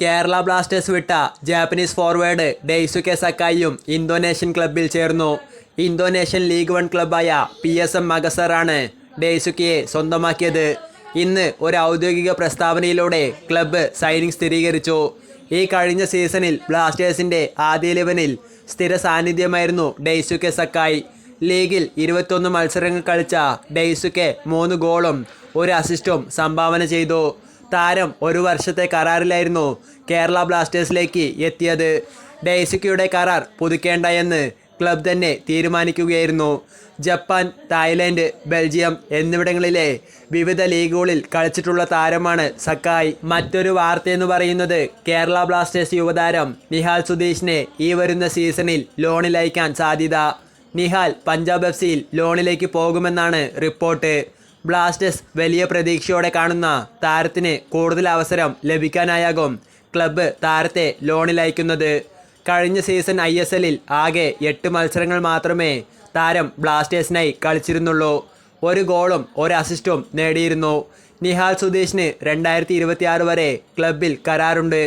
Kerala Blasters വിട്ട Japanese forward Daisuke സക്കായിയും Indonesian ക്ലബിൽ ചേർന്നു. ഇന്തോനേഷ്യൻ ലീഗ് വൺ ക്ലബായ പി എസ് എം മഗസറാണ് ഡെയ്സുക്കയെ സ്വന്തമാക്കിയത്. ഇന്ന് ഒരു ഔദ്യോഗിക പ്രസ്താവനയിലൂടെ ക്ലബ്ബ് സൈനിങ് സ്ഥിരീകരിച്ചു. ഈ കഴിഞ്ഞ സീസണിൽ ബ്ലാസ്റ്റേഴ്സിന്റെ ആദ്യ ഇലവനിൽ സ്ഥിര സാന്നിധ്യമായിരുന്നു ഡെയ്സുക്കെ സക്കായി. ലീഗിൽ ഇരുപത്തൊന്ന് മത്സരങ്ങൾ കളിച്ച ഡെയ്സുക്കെ മൂന്ന് ഗോളും ഒരു അസിസ്റ്റും സംഭാവന ചെയ്തു. താരം ഒരു വർഷത്തെ കരാറിലായിരുന്നു കേരള ബ്ലാസ്റ്റേഴ്സിലേക്ക് എത്തിയത്. ഡെയ്സിക്കയുടെ കരാർ പുതുക്കേണ്ട എന്ന് ക്ലബ് തന്നെ തീരുമാനിക്കുകയായിരുന്നു. ജപ്പാൻ തായ്ലൻഡ് ബെൽജിയം എന്നിവിടങ്ങളിലെ വിവിധ ലീഗുകളിൽ കളിച്ചിട്ടുള്ള താരമാണ് സക്കായ്. മറ്റൊരു വാർത്തയെന്ന് പറയുന്നത് കേരള ബ്ലാസ്റ്റേഴ്സ് യുവതാരം നിഹാൽ സുധീഷിനെ ഈ വരുന്ന സീസണിൽ ലോണിലയക്കാൻ സാധ്യത. നിഹാൽ പഞ്ചാബ് എഫ് സിയിൽ ലോണിലേക്ക് പോകുമെന്നാണ് റിപ്പോർട്ട്. ബ്ലാസ്റ്റേഴ്സ് വലിയ പ്രതീക്ഷയോടെ കാണുന്ന താരത്തിന് കൂടുതൽ അവസരം ലഭിക്കാനായാകും ക്ലബ്ബ് താരത്തെ ലോണിൽ അയക്കുന്നത്. കഴിഞ്ഞ സീസൺ ഐ എസ് എല്ലിൽ ആകെ എട്ട് മത്സരങ്ങൾ മാത്രമേ താരം ബ്ലാസ്റ്റേഴ്സിനായി കളിച്ചിരുന്നുള്ളൂ. ഒരു ഗോളും ഒരു അസിസ്റ്റും നേടിയിരുന്നു. നിഹാൽ സുധീഷിന് രണ്ടായിരത്തി വരെ ക്ലബിൽ കരാറുണ്ട്.